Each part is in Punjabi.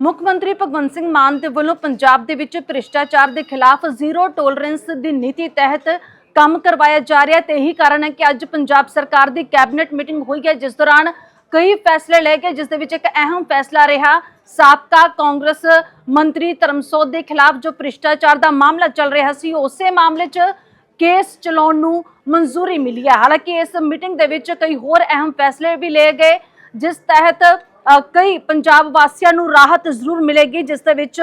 ਮੁੱਖ ਮੰਤਰੀ ਭਗਵੰਤ ਸਿੰਘ ਮਾਨ ਦੇ ਵੱਲੋਂ ਪੰਜਾਬ ਦੇ ਵਿੱਚ ਭ੍ਰਿਸ਼ਟਾਚਾਰ ਦੇ ਖਿਲਾਫ ਜ਼ੀਰੋ ਟੋਲਰੈਂਸ ਦੀ ਨੀਤੀ ਤਹਿਤ ਕੰਮ ਕਰਵਾਇਆ ਜਾ ਰਿਹਾ ਹੈ ਤੇ ਇਹੀ ਕਾਰਨ ਹੈ ਕਿ ਅੱਜ ਪੰਜਾਬ ਸਰਕਾਰ ਦੀ ਕੈਬਨਿਟ ਮੀਟਿੰਗ ਹੋਈ ਹੈ, ਜਿਸ ਦੌਰਾਨ ਕਈ ਫੈਸਲੇ ਲਏ ਗਏ, ਜਿਸ ਦੇ ਵਿੱਚ ਇੱਕ ਅਹਿਮ ਫੈਸਲਾ ਰਿਹਾ। ਸਾਬਕਾ ਕਾਂਗਰਸ ਮੰਤਰੀ ਧਰਮਸੋਤ ਦੇ ਖਿਲਾਫ ਜੋ ਭ੍ਰਿਸ਼ਟਾਚਾਰ ਦਾ ਮਾਮਲਾ ਚੱਲ ਰਿਹਾ ਸੀ, ਉਸੇ ਮਾਮਲੇ 'ਚ ਕੇਸ ਚਲਾਉਣ ਨੂੰ ਮਨਜ਼ੂਰੀ ਮਿਲੀ ਹੈ। ਹਾਲਾਂਕਿ ਇਸ ਮੀਟਿੰਗ ਦੇ ਵਿੱਚ ਕਈ ਹੋਰ ਅਹਿਮ ਫੈਸਲੇ ਵੀ ਲਏ ਗਏ, ਜਿਸ ਤਹਿਤ ਕਈ ਪੰਜਾਬ ਵਾਸੀਆਂ ਨੂੰ ਰਾਹਤ ਜ਼ਰੂਰ ਮਿਲੇਗੀ, ਜਿਸ ਦੇ ਵਿੱਚ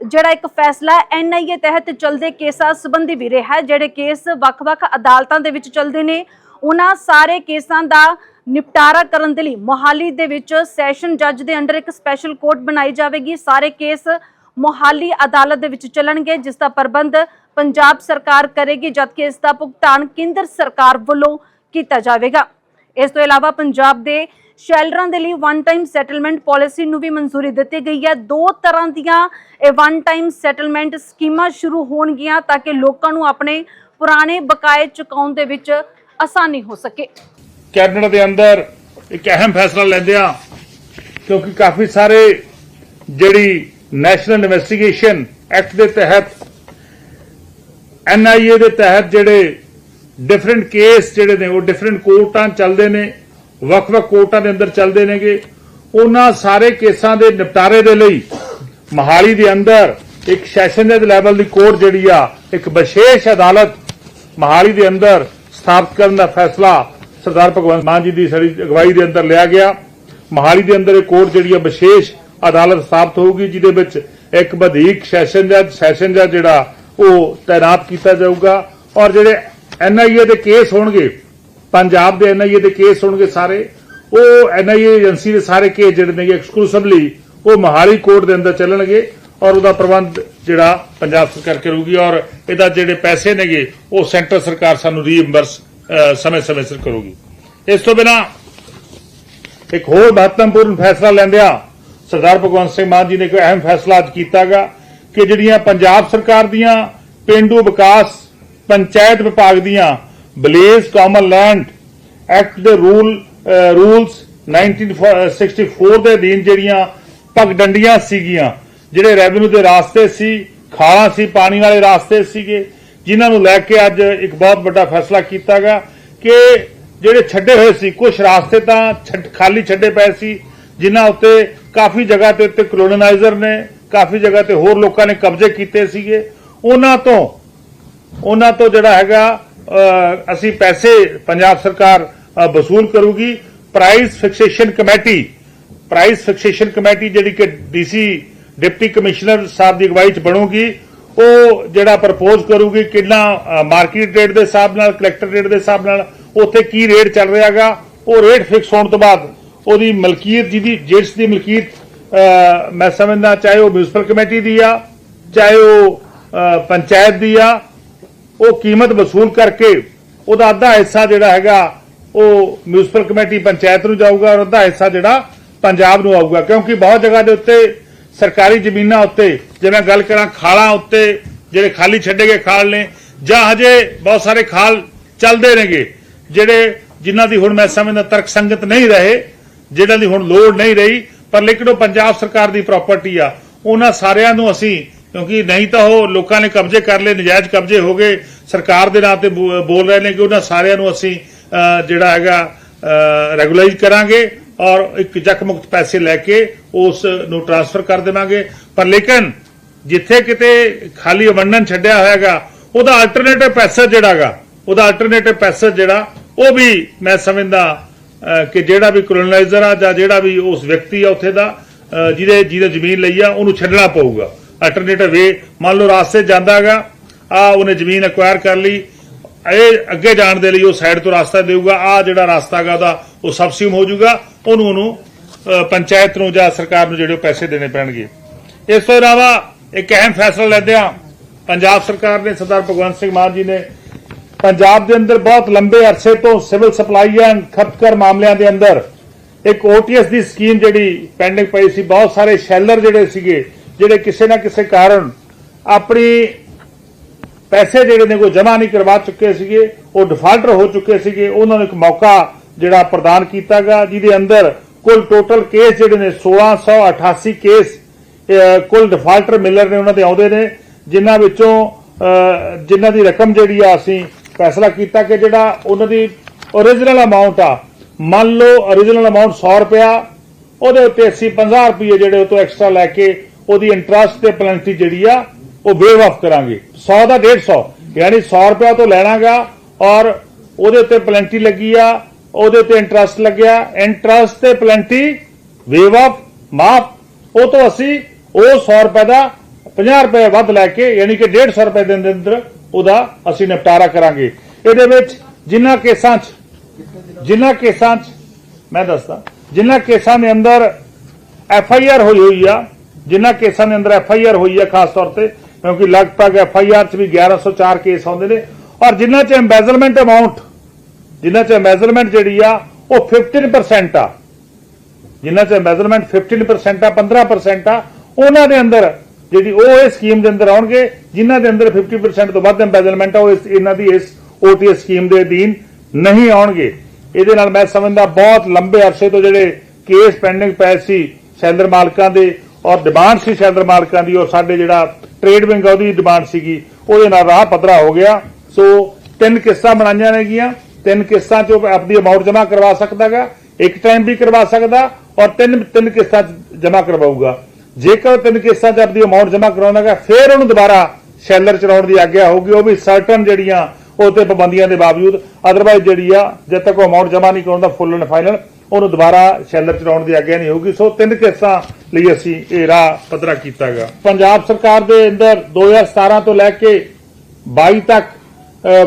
ਜਿਹੜਾ ਇੱਕ ਫੈਸਲਾ ਐਨਆਈਏ ਤਹਿਤ ਚੱਲਦੇ ਕੇਸਾਂ ਸੰਬੰਧੀ ਵੀ ਰਿਹਾ ਹੈ, ਜਿਹੜੇ ਕੇਸ ਵੱਖ-ਵੱਖ ਅਦਾਲਤਾਂ ਦੇ ਵਿੱਚ ਚੱਲਦੇ ਨੇ। ਉਹਨਾਂ ਸਾਰੇ ਕੇਸਾਂ ਦਾ ਨਿਪਟਾਰਾ ਕਰਨ ਦੇ ਲਈ ਮੋਹਾਲੀ ਦੇ ਵਿੱਚ ਸੈਸ਼ਨ ਜੱਜ ਦੇ ਅੰਡਰ ਇੱਕ ਸਪੈਸ਼ਲ ਕੋਰਟ ਬਣਾਈ ਜਾਵੇਗੀ। ਸਾਰੇ ਕੇਸ ਮੋਹਾਲੀ ਅਦਾਲਤ ਦੇ ਵਿੱਚ ਚੱਲਣਗੇ, ਜਿਸ ਦਾ ਪ੍ਰਬੰਧ ਪੰਜਾਬ ਸਰਕਾਰ ਕਰੇਗੀ, ਜਦਕਿ ਇਸ ਦਾ ਭੁਗਤਾਨ ਕੇਂਦਰ ਸਰਕਾਰ ਵੱਲੋਂ ਕੀਤਾ ਜਾਵੇਗਾ। ਇਸ ਤੋਂ ਇਲਾਵਾ ਪੰਜਾਬ ਦੇ ਸ਼ੈਲਰਾਂ ਦੇ ਲਈ ਵਨ ਟਾਈਮ ਸੈਟਲਮੈਂਟ ਪਾਲਿਸੀ ਨੂੰ ਵੀ ਮਨਜ਼ੂਰੀ ਦਿੱਤੀ ਗਈ ਹੈ। ਦੋ ਤਰ੍ਹਾਂ ਦੀਆਂ ਇਹ ਵਨ ਟਾਈਮ ਸੈਟਲਮੈਂਟ ਸਕੀਮਾਂ ਸ਼ੁਰੂ ਹੋਣਗੀਆਂ ਤਾਂ ਕਿ ਲੋਕਾਂ ਨੂੰ ਆਪਣੇ ਪੁਰਾਣੇ ਬਕਾਏ ਚੁਕਾਉਣ ਦੇ ਵਿੱਚ ਆਸਾਨੀ ਹੋ ਸਕੇ। ਕੈਬਨਿਟ ਦੇ ਅੰਦਰ ਇੱਕ ਅਹਿਮ ਫੈਸਲਾ ਲੈਂਦਿਆਂ ਕਿਉਂਕਿ ਕਾਫੀ ਸਾਰੇ ਜਿਹੜੀ ਨੈਸ਼ਨਲ ਇਨਵੈਸਟੀਗੇਸ਼ਨ ਐਕਟ ਦੇ ਤਹਿਤ ਐਨਆਈਏ ਦੇ ਤਹਿਤ ਜਿਹੜੇ ਡਿਫਰੈਂਟ ਕੇਸ ਜਿਹੜੇ ਨੇ, ਉਹ ਡਿਫਰੈਂਟ ਕੋਰਟਾਂ ਚੱਲਦੇ ਨੇ, ਵੱਖ-ਵੱਖ ਕੋਰਟਾਂ ਦੇ ਅੰਦਰ ਚੱਲਦੇ ਨੇਗੇ। ਉਹਨਾਂ ਸਾਰੇ ਕੇਸਾਂ ਦੇ ਨਿਪਟਾਰੇ ਦੇ ਲਈ ਮਹਾਲੀ ਦੇ ਅੰਦਰ ਇੱਕ ਸੈਸ਼ਨ ਦੇ ਲੈਵਲ ਦੀ ਕੋਰਟ ਜਿਹੜੀ ਆ, ਇੱਕ ਵਿਸ਼ੇਸ਼ ਅਦਾਲਤ ਮਹਾਲੀ ਦੇ ਅੰਦਰ ਸਥਾਪਿਤ ਕਰਨ ਦਾ ਫੈਸਲਾ ਸਰਦਾਰ ਭਗਵੰਤ ਮਾਨ ਜੀ ਦੀ ਸਾਡੀ ਅਗਵਾਈ ਦੇ ਅੰਦਰ ਲਿਆ ਗਿਆ। ਮਹਾਲੀ ਦੇ ਅੰਦਰ ਇਹ ਕੋਰਟ ਜਿਹੜੀ ਆ, ਵਿਸ਼ੇਸ਼ ਅਦਾਲਤ ਸਥਾਪਿਤ ਹੋਊਗੀ, ਜਿਹਦੇ ਵਿੱਚ ਇੱਕ ਵਧੇਕ ਸੈਸ਼ਨ ਜੱਜ ਸੈਸ਼ਨ ਜੱਜ ਜਿਹੜਾ, ਉਹ ਤਾਇਨਾਤ ਕੀਤਾ ਜਾਊਗਾ। ਔਰ ਜਿਹੜੇ ਐਨਆਈਏ ਦੇ ਕੇਸ ਹੋਣਗੇ, ਪੰਜਾਬ ਦੇ ਐਨਆਈਏ ਦੇ ਕੇਸ ਹੋਣਗੇ ਸਾਰੇ, ਉਹ ਐਨਆਈਏ ਏਜੰਸੀ ਦੇ ਸਾਰੇ ਕੇਸ ਜਿਹੜੇ ਨੇਗੇ ਐਕਸਕਲੂਸਿਵਲੀ ਉਹ ਮਹਾਲੀ ਕੋਰਟ ਦੇ ਅੰਦਰ ਚੱਲਣਗੇ ਔਰ ਉਹਦਾ ਪ੍ਰਬੰਧ ਜਿਹੜਾ ਪੰਜਾਬ ਸਰਕਾਰ ਕਰੂਗੀ ਔਰ ਇਹਦਾ ਜਿਹੜੇ ਪੈਸੇ ਨੇਗੇ, ਉਹ ਸੈਂਟਰ ਸਰਕਾਰ ਸਾਨੂੰ ਰੀਇੰਬਰਸ ਸਮੇਂ-ਸਮੇਂ ਸਿਰ ਕਰੂਗੀ। ਇਸ ਤੋਂ ਬਿਨਾ ਇੱਕ ਹੋਰ ਮਹੱਤਵਪੂਰਨ ਫੈਸਲਾ ਲੈਂਦਿਆਂ ਸਰਦਾਰ ਭਗਵੰਤ ਸਿੰਘ ਮਾਨ ਜੀ ਨੇ ਇੱਕ ਅਹਿਮ ਫੈਸਲਾ ਅੱਜ ਕੀਤਾਗਾ ਕਿ ਜਿਹੜੀਆਂ ਪੰਜਾਬ ਸਰਕਾਰ ਦੀਆਂ ਪਿੰਡੂ ਵਿਕਾਸ ਪੰਚਾਇਤ ਵਿਭਾਗ ਦੀਆਂ ਬਲੇਜ਼ ਕਾਮਨ ਲੈਂਡ ਐਕਟ ਦੇ ਰੂਲ ਅਹ, ਰੂਲਸ 1964 ਦੇ ਅਧੀਨ ਜਿਹੜੀਆਂ ਪਗਡੰਡੀਆਂ ਸੀਗੀਆਂ ਜਿਹੜੇ ਰੈਵਨਿਊ ਦੇ ਰਾਸਤੇ ਸੀ ਖਾਲਾਂ ਸੀ ਪਾਣੀ ਵਾਲੇ ਰਾਸਤੇ ਸੀਗੇ ਜਿਨ੍ਹਾਂ ਨੂੰ ਲੈ ਕੇ ਅੱਜ ਇੱਕ ਬਹੁਤ ਵੱਡਾ ਫੈਸਲਾ ਕੀਤਾ ਕੀਤਾਗਾ ਕਿ ਜਿਹੜੇ ਛੱਡੇ ਹੋਏ ਸੀ ਕੁਝ ਰਾਸਤੇ ਤਾਂ ਖਾਲੀ ਛੱਡੇ ਪਏ ਸੀ ਜਿਨ੍ਹਾਂ ਉੱਤੇ ਕਾਫੀ ਜਗ੍ਹਾ ਤੇ ਉੱਤੇ ਕਲੋਨਾਈਜ਼ਰ ਨੇ ਕਾਫੀ ਜਗ੍ਹਾ ਤੇ ਹੋਰ ਲੋਕਾਂ ਨੇ ਕਬਜ਼ੇ ਕੀਤੇ ਸੀਗੇ ਉਹਨਾਂ ਤੋਂ ਉਹਨਾਂ ਤੋਂ ਜਿਹੜਾ ਹੈਗਾ ਅਸੀਂ ਪੈਸੇ ਪੰਜਾਬ ਸਰਕਾਰ ਵਸੂਲ ਕਰੂਗੀ। Price fixation committee price fixation committee ਜਿਹੜੀ ਕਿ ਡੀਸੀ ਡਿਪਟੀ ਕਮਿਸ਼ਨਰ ਸਾਹਿਬ ਦੀ ਅਗਵਾਈ 'ਚ ਬਣੂਗੀ, ਉਹ ਜਿਹੜਾ ਪ੍ਰਪੋਜ਼ ਕਰੂਗੀ ਕਿੰਨਾ ਮਾਰਕੀਟ ਰੇਟ ਦੇ ਹਿਸਾਬ ਨਾਲ ਕਲੈਕਟਰ ਰੇਟ ਦੇ ਹਿਸਾਬ ਨਾਲ, ਉੱਥੇ ਕੀ ਰੇਟ ਚੱਲ ਰਿਹਾਗਾ ਉਹ ਰੇਟ ਫਿਕਸ ਹੋਣ ਤੋਂ ਬਾਅਦ ਉਹਦੀ ਮਲਕੀਅਤ ਜਿਹਦੀ ਜੇਟਸ ਦੀ ਮਲਕੀਅਤ ਮੈਂ ਸਮਝਦਾ ਚਾਹੇ ਉਹ ਮਿਊਨਿਸਪਲ ਕਮੇਟੀ ਦੀ ਆ, ਚਾਹੇ ਉਹ ਪੰਚਾਇਤ ਦੀ ਆ ਉਹ ਕੀਮਤ ਵਸੂਲ ਕਰਕੇ ਉਹਦਾ ਅੱਧਾ ਹਿੱਸਾ ਜਿਹੜਾ ਹੈਗਾ ਉਹ ਮਿਊਨਿਸਪਲ ਕਮੇਟੀ ਪੰਚਾਇਤ ਨੂੰ ਜਾਊਗਾ ਔਰ ਅੱਧਾ ਹਿੱਸਾ ਜਿਹੜਾ ਪੰਜਾਬ ਨੂੰ ਆਊਗਾ। ਕਿਉਂਕਿ ਬਹੁਤ ਜਗ੍ਹਾ ਦੇ ਉੱਤੇ ਸਰਕਾਰੀ ਜ਼ਮੀਨਾਂ ਉੱਤੇ ਮੈਂ ਗੱਲ ਕਰਾਂ ਖਾਲਾਂ ਉੱਤੇ, ਜਿਹੜੇ ਖਾਲੀ ਛੱਡੇ ਗਏ ਖਾਲ ਨੇ, ਜਾਂ ਹਜੇ ਬਹੁਤ ਸਾਰੇ ਖਾਲ ਚੱਲਦੇ ਨੇਗੇ, ਜਿਹੜੇ ਜਿਨ੍ਹਾਂ ਦੀ ਹੁਣ ਮੈਂ ਸਮਝਦਾ ਤਰਕ ਸੰਗਤ ਨਹੀਂ ਰਹੇ ਜਿਹਨਾਂ ਦੀ ਹੁਣ ਲੋੜ ਨਹੀਂ ਰਹੀ, ਪਰ ਲੇਕਿਨ ਉਹ ਪੰਜਾਬ ਸਰਕਾਰ ਦੀ ਪ੍ਰਾਪਰਟੀ ਆ, ਉਹਨਾਂ ਸਾਰਿਆਂ ਨੂੰ ਅਸੀਂ ਕਿਉਂਕਿ ਨਹੀਂ ਤਾਂ ਉਹ ਲੋਕਾਂ ਨੇ ਕਬਜ਼ੇ ਕਰ ਲਏ, ਨਜਾਇਜ਼ ਕਬਜ਼ੇ ਹੋ ਗਏ। ਸਰਕਾਰ ਦੇ ਨਾਂ ਤੇ ਬੋਲ ਰਹੇ ਨੇ ਕਿ ਉਹਨਾਂ ਸਾਰਿਆਂ ਨੂੰ ਅਸੀਂ ਜਿਹੜਾ ਹੈਗਾ ਰੈਗੂਲਾਈਜ਼ ਕਰਾਂਗੇ ਔਰ ਇੱਕ ਜਕਮੁਕਤ ਪੈਸੇ ਲੈ ਕੇ ਉਸ ਨੂੰ ਟ੍ਰਾਂਸਫਰ ਕਰ ਦੇਵਾਂਗੇ। ਪਰ ਲੇਕਿਨ ਜਿੱਥੇ ਕਿਤੇ ਖਾਲੀ ਅਵੰਡਨ ਛੱਡਿਆ ਹੋਇਆਗਾ, ਉਹਦਾ ਅਲਟਰਨੇਟਿਵ ਪੈਸੇਜ ਜਿਹੜਾਗਾ ਉਹਦਾ ਅਲਟਰਨੇਟਿਵ ਪੈਸੇਜ ਜਿਹੜਾ, ਉਹ ਵੀ ਮੈਂ ਸਮਝਦਾ ਕਿ ਜਿਹੜਾ ਵੀ ਕਲੋਨਾਈਜ਼ਰ ਆ ਜਾਂ ਜਿਹੜਾ ਵੀ ਉਸ ਵਿਅਕਤੀ ਆ ਉੱਥੇ ਦਾ ਜਿਹਦੇ ਜਿਹਦੇ ਜ਼ਮੀਨ ਲਈ ਆ, ਉਹਨੂੰ ਛੱਡਣਾ ਪਊਗਾ। ਅਲਟਰਨੇਟਿਵ ਵੇ ਮੰਨ ਲਓ ਰਾਸਤੇ ਜਾਂਦਾਗਾ ਆ ਉਹਨੇ ਜ਼ਮੀਨ ਐਕਵਾਇਰ ਕਰ ਲਈ, ਇਹ ਅੱਗੇ ਜਾਣ ਦੇ ਲਈ ਉਹ ਸਾਈਡ ਤੋਂ ਰਸਤਾ ਦੇਊਗਾ ਆ ਜਿਹੜਾ ਰਸਤਾ ਹੈਗਾ ਉਹ ਸਬਸਿਡਮ ਹੋ ਜਾਊਗਾ, ਉਹਨੂੰ ਉਹਨੂੰ ਪੰਚਾਇਤ ਨੂੰ ਜਾਂ ਸਰਕਾਰ ਨੂੰ ਜਿਹੜੇ ਪੈਸੇ ਦੇਣੇ ਪੈਣਗੇ। ਇਸ ਤੋਂ ਇਲਾਵਾ ਇੱਕ ਅਹਿਮ ਫੈਸਲਾ ਲੈਂਦੇ ਆ ਪੰਜਾਬ ਸਰਕਾਰ ਨੇ ਸਰਦਾਰ ਭਗਵੰਤ ਸਿੰਘ ਮਾਨ ਜੀ ਨੇ, ਪੰਜਾਬ ਦੇ ਅੰਦਰ ਬਹੁਤ ਲੰਬੇ ਅਰਸੇ ਤੋਂ ਸਿਵਲ ਸਪਲਾਈ ਐਂਡ ਖਪਤਕਾਰ ਮਾਮਲਿਆਂ ਦੇ ਅੰਦਰ ਇੱਕ ਓਟੀਐਸ ਦੀ ਸਕੀਮ ਜਿਹੜੀ ਪੈਂਡਿੰਗ ਪਈ ਸੀ, ਬਹੁਤ ਸਾਰੇ ਸ਼ੈਲਰ ਜਿਹੜੇ ਸੀਗੇ ਜਿਹੜੇ ਕਿਸੇ ਨਾ ਕਿਸੇ ਕਾਰਨ ਆਪਣੀ ਪੈਸੇ ਜਿਹੜੇ ਨੇ ਕੋਈ ਜਮ੍ਹਾਂ ਨਹੀਂ ਕਰਵਾ ਚੁੱਕੇ ਸੀਗੇ, ਉਹ ਡਿਫਾਲਟਰ ਹੋ ਚੁੱਕੇ ਸੀਗੇ, ਉਹਨਾਂ ਨੂੰ ਇੱਕ ਮੌਕਾ ਜਿਹੜਾ ਪ੍ਰਦਾਨ ਕੀਤਾ ਕੀਤਾਗਾ ਜਿਹਦੇ ਅੰਦਰ ਕੁੱਲ ਟੋਟਲ ਕੇਸ ਜਿਹੜੇ ਨੇ 1688 ਕੇਸ ਕੁੱਲ ਡਿਫਾਲਟਰ ਮਿਲਰ ਨੇ ਉਹਨਾਂ ਦੇ ਆਉਂਦੇ ਨੇ, ਜਿਨ੍ਹਾਂ ਵਿੱਚੋਂ ਜਿਨ੍ਹਾਂ ਦੀ ਰਕਮ ਜਿਹੜੀ ਆ ਅਸੀਂ ਫੈਸਲਾ ਕੀਤਾ ਕਿ ਜਿਹੜਾ ਉਹਨਾਂ ਦੀ origignal ਅਮਾਉਂਟ ਆ, ਮੰਨ ਲਓ origignal ਅਮਾਉਂਟ 100 ਰੁਪਿਆ ਉਹਦੇ ਉੱਤੇ ਅਸੀਂ 50 ਰੁਪਏ ਜਿਹੜੇ ਉਹ ਤੋਂ ਐਕਸਟਰਾ ਲੈ ਕੇ ਉਹਦੀ ਇੰਟਰਸਟ ਤੇ ਪੈਨਲਟੀ ਜਿਹੜੀ ਆ, ਉਹ ਵੇਵ ਆਫ ਕਰਾਂਗੇ। 100 ਦਾ 150 ਯਾਨੀ 100 ਰੁਪਿਆ ਤੋਂ ਲੈਣਾਗਾ ਔਰ ਉਹਦੇ ਤੇ ਪੈਨਲਟੀ ਲੱਗੀ ਆ, ਉਹਦੇ ਤੇ ਇੰਟਰਸਟ ਲੱਗਿਆ। ਇੰਟਰਸਟ ਤੇ ਪੈਨਲਟੀ ਵੇਵ ਆਫ ਮਾਫ। ਉਹ ਤੋਂ ਅਸੀਂ ਉਹ 100 ਰੁਪਏ ਦਾ 50 ਰੁਪਏ ਵੱਧ ਲੈ ਕੇ, ਯਾਨੀ ਕਿ 150 ਰੁਪਏ ਦੇ ਅੰਦਰ ਉਹਦਾ ਅਸੀਂ ਨਿਪਟਾਰਾ ਕਰਾਂਗੇ। ਇਹਦੇ ਵਿੱਚ ਜਿੰਨਾ ਕੇਸਾਂ 'ਚ, ਜਿੰਨਾ ਕੇਸਾਂ 'ਚ, ਮੈਂ ਦੱਸਦਾ, ਜਿੰਨਾ ਕੇਸਾਂ ਦੇ ਅੰਦਰ ਐਫ ਆਈ ਆਰ ਹੋਈ ਹੋਈ ਆ ਜਿੰਨਾ ਕੇਸਾਂ ਦੇ ਅੰਦਰ ਐਫ ਆਈ ਆਰ ਹੋਈ ਹੈ ਖਾਸ ਤੌਰ ਤੇ, ਕਿਉਂਕਿ ਲਗਭਗ ਐਫ ਆਈ ਆਰ 'ਚ ਵੀ 1104 ਕੇਸ ਆਉਂਦੇ ਨੇ, ਔਰ ਜਿੰਨਾ 'ਚ ਐਮਬੈਜ਼ਲਮੈਂਟ ਅਮਾਉਂਟ ਜਿੰਨਾ 'ਚ ਐਮਬੈਜ਼ਲਮੈਂਟ ਜਿਹੜੀ ਆ, ਉਹ 15% ਆ। ਜਿਨ੍ਹਾਂ 'ਚ ਮੈਜ਼ਰਮੈਂਟ 15% ਆ 15% ਆ, ਉਹਨਾਂ ਦੇ ਅੰਦਰ ਜਿਹੜੀ ਉਹ ਇਹ ਸਕੀਮ ਦੇ ਅੰਦਰ ਆਉਣਗੇ, ਜਿਨ੍ਹਾਂ ਦੇ ਅੰਦਰ 50% ਤੋਂ ਵੱਧ ਐਮਬੈਜ਼ਲਮੈਂਟ ਆ, ਉਹ ਇਸ, ਇਹਨਾਂ ਦੀ ਇਸ ਓਟੀਐਸ ਸਕੀਮ ਦੇ ਅਧੀਨ ਨਹੀਂ ਆਉਣਗੇ। ਇਹਦੇ ਨਾਲ ਮੈਂ ਸਮਝਦਾ ਬਹੁਤ ਲੰਬੇ ਅਰਸੇ ਤੋਂ ਜਿਹੜੇ ਕੇਸ ਪੈਂਡਿੰਗ ਪਏ ਸੀ ਸ਼ੈਲਰ ਮਾਲਕਾਂ ਦੇ ਔਰ ਡਿਮਾਂਡ ਸੀ ਸ਼ੈਲਰ ਮਾਲਕਾਂ ਦੀ ਔਰ ਸਾਡੇ ਜਿਹੜਾ ਟ੍ਰੇਡ ਵਿੰਗ ਆ, ਉਹਦੀ ਡਿਮਾਂਡ ਸੀਗੀ। ਉਹਦੇ ਨਾਲ ਰਾਹ ਪੱਧਰਾ ਹੋ ਗਿਆ। ਸੋ ਤਿੰਨ ਕਿਸ਼ਤਾਂ ਬਣਾਈਆਂ ਨੇਗੀਆਂ ਤਿੰਨ ਕਿਸ਼ਤਾਂ 'ਚ ਆਪਣੀ ਅਮਾਉਂਟ ਜਮ੍ਹਾਂ ਕਰਵਾ ਸਕਦਾਗਾ ਇੱਕ ਟਾਈਮ ਵੀ ਕਰਵਾ ਸਕਦਾ ਔਰ ਤਿੰਨ ਤਿੰਨ ਕਿਸ਼ਤਾਂ 'ਚ ਜਮ੍ਹਾਂ ਕਰਵਾਊਗਾ। ਜੇਕਰ ਤਿੰਨ ਕਿਸ਼ਤਾਂ 'ਚ ਆਪਣੀ ਅਮਾਉਂਟ ਜਮ੍ਹਾਂ ਕਰਾਉਣਾਗਾ ਫਿਰ ਉਹਨੂੰ ਦੁਬਾਰਾ ਸ਼ੈਲਰ ਚਲਾਉਣ ਦੀ ਆਗਿਆ ਹੋਊਗੀ। ਉਹ ਵੀ ਸਰਟਨ ਜਿਹੜੀਆਂ ਉਹ ਤੇ ਪਾਬੰਦੀਆਂ ਦੇ ਬਾਵਜੂਦ। ਅਦਰਵਾਈਜ਼ ਜਿਹੜੀ ਆ, ਜਦ ਤੱਕ ਉਹ ਅਮਾਉਂਟ ਜਮ੍ਹਾਂ ਨਹੀਂ ਕਰਾਉਂਦਾ ਫੁੱਲ ਐਂਡ ਫਾਈਨਲ ਉਹਨੂੰ ਦੁਬਾਰਾ ਸ਼ੈਲਰ ਚਲਾਉਣ ਦੀ ਆਗਿਆ ਨਹੀਂ ਹੋਊਗੀ। ਸੋ ਤਿੰਨ ਕਿਸ਼ਤਾਂ ਲਈ ਅਸੀਂ ਇਹ ਰਾਹ ਪੱਧਰਾ ਕੀਤਾਗਾ ਪੰਜਾਬ ਸਰਕਾਰ ਦੇ ਅੰਦਰ 2017 ਤੋਂ ਲੈ ਕੇ 22 ਤੱਕ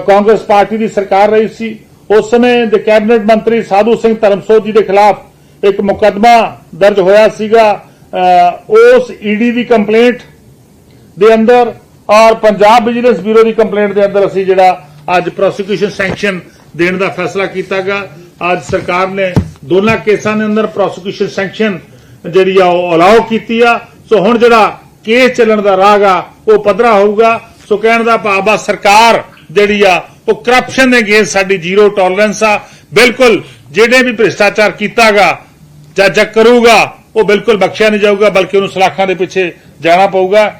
ਕਾਂਗਰਸ ਪਾਰਟੀ ਦੀ ਸਰਕਾਰ ਰਹੀ ਸੀ। ਉਸ ਸਮੇਂ ਦੇ ਕੈਬਨਿਟ ਮੰਤਰੀ ਸਾਧੂ ਸਿੰਘ ਧਰਮਸੋਤ ਜੀ ਦੇ ਖਿਲਾਫ ਇੱਕ ਮੁਕੱਦਮਾ ਦਰਜ ਹੋਇਆ ਸੀਗਾ। ਅ, ਉਸ ਈਡੀ ਦੀ ਕੰਪਲੇਂਟ ਦੇ ਅੰਦਰ ਔਰ ਪੰਜਾਬ ਵਿਜੀਲੈਂਸ ਬਿਊਰੋ ਦੀ ਕੰਪਲੇਂਟ ਦੇ ਅੰਦਰ ਅਸੀਂ ਜਿਹੜਾ ਅੱਜ ਪ੍ਰੋਸੀਕਿਊਸ਼ਨ ਸੈਂਕਸ਼ਨ ਦੇਣ ਦਾ ਫੈਸਲਾ ਕੀਤਾਗਾ ਅੱਜ ਸਰਕਾਰ ਨੇ ਦੋਨਾਂ ਕੇਸਾਂ ਦੇ ਅੰਦਰ ਪ੍ਰੋਸੀਕਿਊਸ਼ਨ ਸੈਂਕਸ਼ਨ ਜਿਹੜੀ ਆ ਉਹ ਅਲਾਉ ਕੀਤੀ ਆ। ਸੋ ਹੁਣ ਜਿਹੜਾ ਕੇਸ ਚੱਲਣ ਦਾ ਰਾਹ ਆ, ਉਹ ਪੱਧਰਾ ਹੋਊਗਾ। ਸੋ ਕਹਿਣ ਦਾ ਭਾਵ ਆ, ਸਰਕਾਰ ਜਿਹੜੀ ਆ, ਉਹ ਕਰਪਸ਼ਨ ਦੇ ਅਗੇਂਸਟ ਸਾਡੀ ਜ਼ੀਰੋ ਟੋਲਰੈਂਸ ਆ। ਬਿਲਕੁਲ ਜਿਹੜੇ ਵੀ ਭ੍ਰਿਸ਼ਟਾਚਾਰ ਕੀਤਾਗਾ ਜਾਂ ਜਾਂ ਕਰੂਗਾ, ਉਹ ਬਿਲਕੁਲ ਬਖਸ਼ਿਆ ਨਹੀਂ ਜਾਊਗਾ, ਬਲਕਿ ਉਹਨੂੰ ਸਲਾਖਾਂ ਦੇ ਪਿੱਛੇ ਜਾਣਾ ਪਊਗਾ।